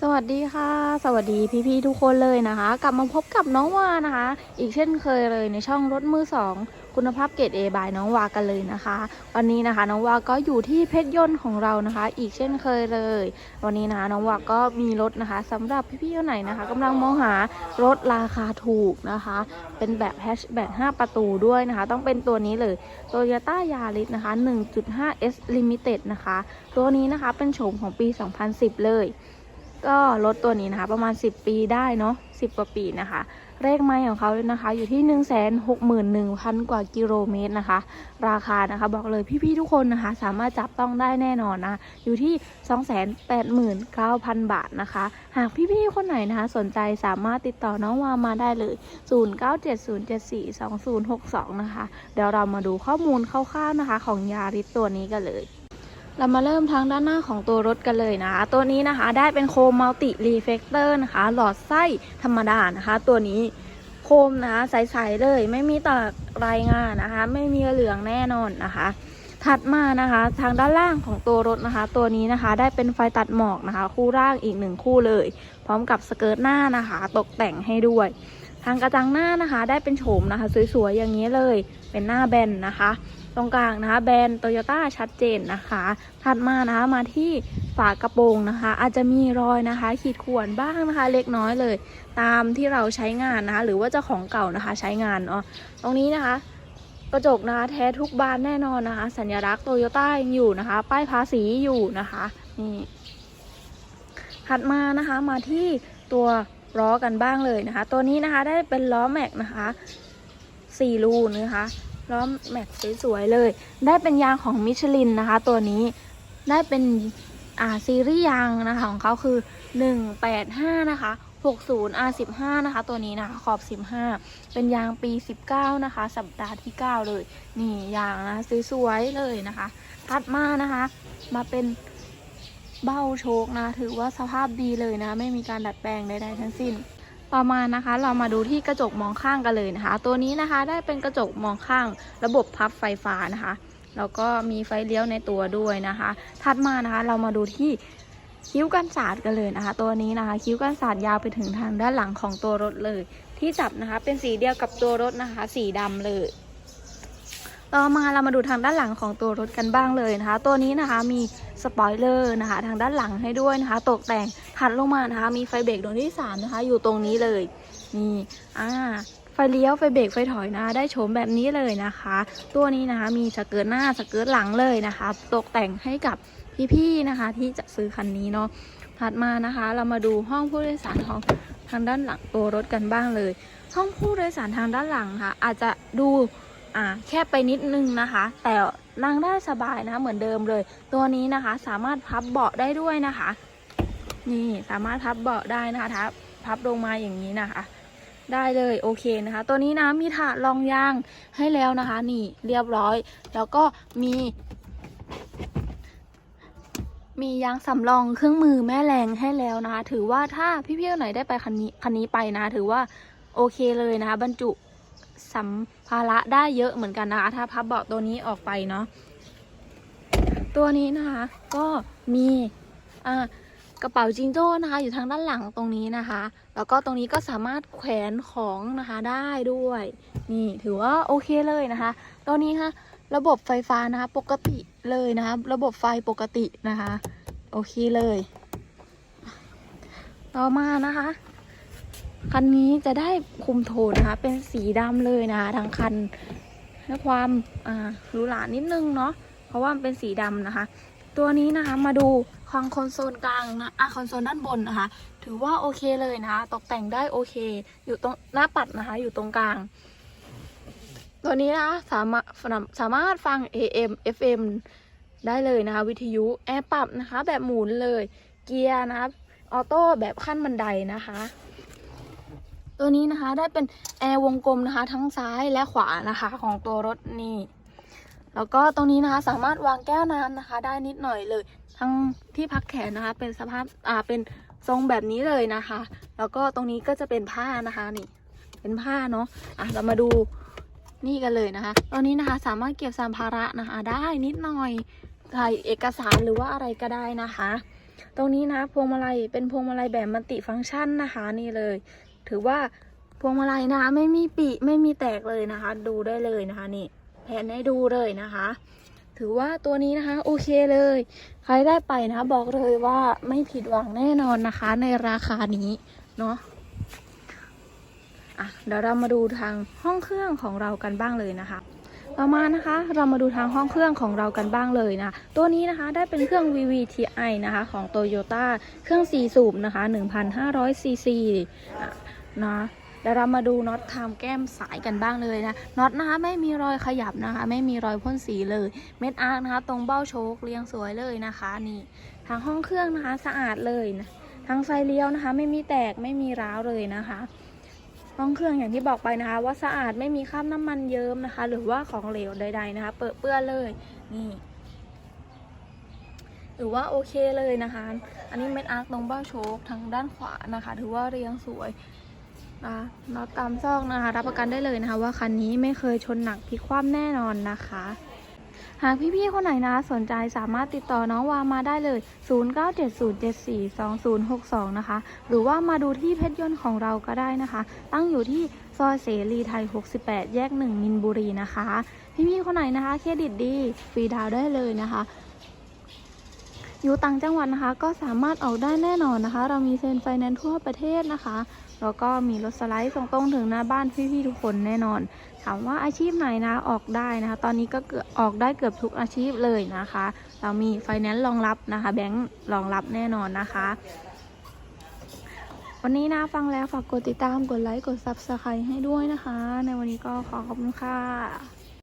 สวัสดีค่ะ สวัสดีพี่ๆทุกคนเลยนะคะ กลับมาพบกับน้องวานะคะ อีกเช่นเคยเลยในช่องรถมือสองคุณภาพเกรดเอบายน้องวากันเลยนะคะ วันนี้นะคะน้องวาก็อยู่ที่เพชรยนต์ของเรานะคะ อีกเช่นเคยเลย วันนี้นะคะน้องวาก็มีรถนะคะสำหรับพี่ๆคนไหนนะคะกำลังมองหารถราคาถูกนะคะ เป็นแบบแฮชแบ็ก5ประตูด้วยนะคะ ต้องเป็นตัวนี้เลย Toyota Yaris นะคะ 1.5 S Limited นะคะ ตัวนี้นะคะเป็นโฉมของปี 2010 เลย ก็รถตัวนี้นะคะ ประมาณ 10 ปีได้เนาะ10 กว่าปีนะคะ เลขไม้ของเขาเลยนะคะ อยู่ที่ 1 6 1 0 0 0 กว่ากิโลเมตรนะคะ ราคานะคะบอกเลยพี่ๆทุกคนนะคะ สามารถจับต้องได้แน่นอนนะ อยู่ที่ 289,000 บาทนะคะ หากพี่ๆคนไหนนะคะ สนใจสามารถติดต่อน้องวามาได้เลย 0970742062 นะคะ เดี๋ยวเรามาดูข้อมูลคร่าวๆนะคะ ของยาริสตัวนี้กันเลย เรามาเริ่มทางด้านหน้าของตัวรถกันเลยนะคะ ตัวนี้นะคะได้เป็นโคมมัลติรีเฟกเตอร์นะคะ หลอดไส้ธรรมดานะคะ ตัวนี้โคมนะคะใสๆเลย ไม่มีตากรายงานนะคะ ไม่มีเหลืองแน่นอนนะคะ ถัดมานะคะ ทางด้านล่างของตัวรถนะคะ ตัวนี้นะคะได้เป็นไฟตัดหมอกนะคะ คู่ร่างอีกหนึ่งคู่เลย พร้อมกับสเกิร์ตหน้านะคะ ตกแต่งให้ด้วย ทางกระจังหน้านะคะ ได้เป็นโฉมนะคะ สวยๆ อย่างนี้เลย เป็นหน้าแบนนะคะ ตรงกลางนะคะ แบรนด์โตโยต้าชัดเจนนะคะ ถัดมานะคะมาที่ฝากระโปรงนะคะ อาจจะมีรอยนะคะ ขีดข่วนบ้างนะคะ เล็กน้อยเลย ตามที่เราใช้งานนะคะ หรือว่าเจ้าของเก่านะคะใช้งานเนาะตรงนี้นะคะกระจกนะคะแท้ทุกบานแน่นอนนะคะ สัญลักษณ์โตโยต้ายังอยู่นะคะ ป้ายภาษีอยู่นะคะนี่ถัดมานะคะมาที่ตัว ล้อกันบ้างเลยนะคะ ตัวนี้นะคะได้เป็นล้อแม็กนะคะสี่รูนะคะล้อแม็กสวยๆเลย ได้เป็นยางของมิชลินนะคะ ตัวนี้ได้เป็นอ่าซีรีส์ยางนะคะของเขาคือ 185 นะคะ 60 R15 นะคะ ตัวนี้นะคะขอบ 15 เป็นยางปี 19 นะคะ สัปดาห์ที่ 9 เลย นี่ยางนะสวยๆเลยนะคะ ถัดมานะคะ มาเป็น เบ้าโชคนะ ถือว่าสภาพดีเลยนะ ไม่มีการดัดแปลงใดๆทั้งสิ้น ต่อมานะคะ เรามาดูที่กระจกมองข้างกันเลยนะคะ ตัวนี้นะคะได้เป็นกระจกมองข้างระบบพับไฟฟ้านะคะแล้วก็มีไฟเลี้ยวในตัวด้วยนะคะ ถัดมานะคะเรามาดูที่คิ้วกันศาสตร์กันเลยนะคะ ตัวนี้นะคะ คิ้วกันศาสตร์ยาวไปถึงทางด้านหลังของตัวรถเลย ที่จับนะคะเป็นสีเดียวกับตัวรถนะคะ สีดำเลย ต่อมาเรามาดูทางด้านหลังของตัวรถกันบ้างเลยนะคะ ตัวนี้นะคะมี สปอยเลอร์นะคะ ทางด้านหลังให้ด้วยนะคะ ตกแต่งถัดลงมานะคะ มีไฟเบรกดวงที่สามนะคะ อยู่ตรงนี้เลย นี่อ่าไฟเลี้ยวไฟเบรกไฟถอยนะคะได้โฉมแบบนี้เลยนะคะ ตัวนี้นะคะมีสเกิร์ตหน้าสเกิร์ตหลังเลยนะคะ ตกแต่งให้กับพี่ๆนะคะ ที่จะซื้อคันนี้เนาะถัดมานะคะ เรามาดูห้องผู้โดยสารของทางด้านหลังตัวรถกันบ้างเลย ห้องผู้โดยสารทางด้านหลังค่ะ อาจจะดูอ่าแคบไปนิดนึงนะคะ แต่ นั่งได้สบายนะเหมือนเดิมเลย ตัวนี้นะคะ สามารถพับเบาะได้ด้วยนะคะ นี่สามารถพับเบาะได้นะคะทับพับลงมาอย่างนี้นะคะ ได้เลยโอเคนะคะ ตัวนี้นะมีถาดรองยางให้แล้วนะคะ นี่เรียบร้อย แล้วก็มีมียางสำรองเครื่องมือแม่แรงให้แล้วนะคะ ถือว่าถ้าพี่ๆคนไหนได้ไปคันนี้คันนี้ไปนะ ถือว่าโอเคเลยนะคะ บรรจุ สัมภาระได้เยอะเหมือนกันนะคะ ถ้าพับเบาะตัวนี้ออกไปเนาะตัวนี้นะคะ ก็มีอ่ากระเป๋าจิงโจ้นะคะ อยู่ทางด้านหลังตรงนี้นะคะ แล้วก็ตรงนี้ก็สามารถแขวนของนะคะได้ด้วย นี่ถือว่าโอเคเลยนะคะตัวนี้ค่ะระบบไฟฟ้านะคะปกติเลยนะคะ ระบบไฟปกตินะคะ โอเคเลย ต่อมานะคะ คันนี้จะได้คุมโทนนะคะ เป็นสีดำเลยนะคะทั้งคันให้ความหรูหรานิดนึงเนาะเพราะว่ามันเป็นสีดำนะคะ ตัวนี้นะคะมาดูของคอนโซลกลางนะอะคอนโซลด้านบนนะคะ ถือว่าโอเคเลยนะคะ ตกแต่งได้โอเค อยู่ตรงหน้าปัดนะคะ อยู่ตรงกลาง ตัวนี้นะสามารถสามารถฟัง AM FM ได้เลยนะคะ วิทยุแอร์ปรับนะคะ แบบหมุนเลย เกียร์นะคะออโต้แบบขั้นบันไดนะคะ ตัวนี้นะคะได้เป็นแอร์วงกลมนะคะ ทั้งซ้ายและขวานะคะ ของตัวรถนี่แล้วก็ตรงนี้นะคะสามารถวางแก้วน้ำนะคะ ได้นิดหน่อยเลย ทั้งที่พักแขนนะคะ เป็นสภาพอ่าเป็นทรงแบบนี้เลยนะคะ แล้วก็ตรงนี้ก็จะเป็นผ้านะคะนี่ เป็นผ้าเนาะอะเรามาดูนี่กันเลยนะคะ ตอนนี้นะคะสามารถเก็บสัมภาระนะคะ ได้นิดหน่อยถ่ายเอกสารหรือว่าอะไรก็ได้นะคะ ตรงนี้นะพวงมาลัยเป็นพวงมาลัยแบบมัลติฟังก์ชันนะคะนี่เลย ถือว่าพวงมาลัยนะคะไม่มีปีไม่มีแตกเลยนะคะ ดูได้เลยนะคะนี่แผนให้ดูเลยนะคะ ถือว่าตัวนี้นะคะโอเคเลย ใครได้ไปนะคะบอกเลยว่าไม่ผิดหวังแน่นอนนะคะ ในราคานี้เนาะอะเดี๋ยวเรามาดูทางห้องเครื่องของเรากันบ้างเลยนะคะต่อมานะคะเรามาดูทางห้องเครื่องของเรากันบ้างเลยนะตัวนี้นะคะได้เป็นเครื่อง VVTi นะคะของ Toyota เครื่อง4สูบนะคะ 1,500ซีซีอะ นะเดี๋ยวเรามาดูน็อตทามแก้มสายกันบ้างเลยนะน็อตนะคะไม่มีรอยขยับนะคะ ไม่มีรอยพ่นสีเลย เม็ดอาร์คนะคะ ตรงเบ้าโชคเรียงสวยเลยนะคะนี่ทางห้องเครื่องนะคะสะอาดเลยนะทางไฟเลี้ยวนะคะ ไม่มีแตกไม่มีร้าวเลยนะคะ ห้องเครื่องอย่างที่บอกไปนะคะ ว่าสะอาดไม่มีคราบน้ำมันเยิ้มนะคะ หรือว่าของเหลวใด ๆนะคะ เปื้อนเปื้อเลยนี่หรือว่าโอเคเลยนะคะ อันนี้เม็ดอาร์คตรงเบ้าโชคทางด้านขวานะคะ ถือว่าเรียงสวย นะน็อตตามซอกนะคะ รับประกันได้เลยนะคะ ว่าคันนี้ไม่เคยชนหนักพลิกคว่ำแน่นอนนะคะ หากพี่ๆคนไหนนะสนใจสามารถติดต่อน้องวามาได้เลย 0970742062 นะคะ หรือว่ามาดูที่เพชรยนต์ของเราก็ได้นะคะ ตั้งอยู่ที่ซอยเสรีไทย 68 แยก 1 มินบุรีนะคะ พี่ๆคนไหนนะคะ เครดิตดีฟรีดาวได้เลยนะคะอยู่ต่างจังหวัดนะคะก็สามารถออกได้แน่นอนนะคะ เรามีเซ็นไฟแนนซ์ทั่วประเทศนะคะ แล้วก็มีรถสไลด์ส่งตรงถึงหน้าบ้านพี่ๆทุกคนแน่นอน ถามว่าอาชีพไหนนะออกได้นะคะ ตอนนี้ก็เกือบออกได้เกือบทุกอาชีพเลยนะคะ เรามีไฟแนนซ์รองรับนะคะ แบงก์รองรับแน่นอนนะคะวันนี้นะฟังแล้วฝากกดติดตามกดไลค์ กด Subscribe ให้ด้วยนะคะ ในวันนี้ก็ขอขอบคุณค่ะ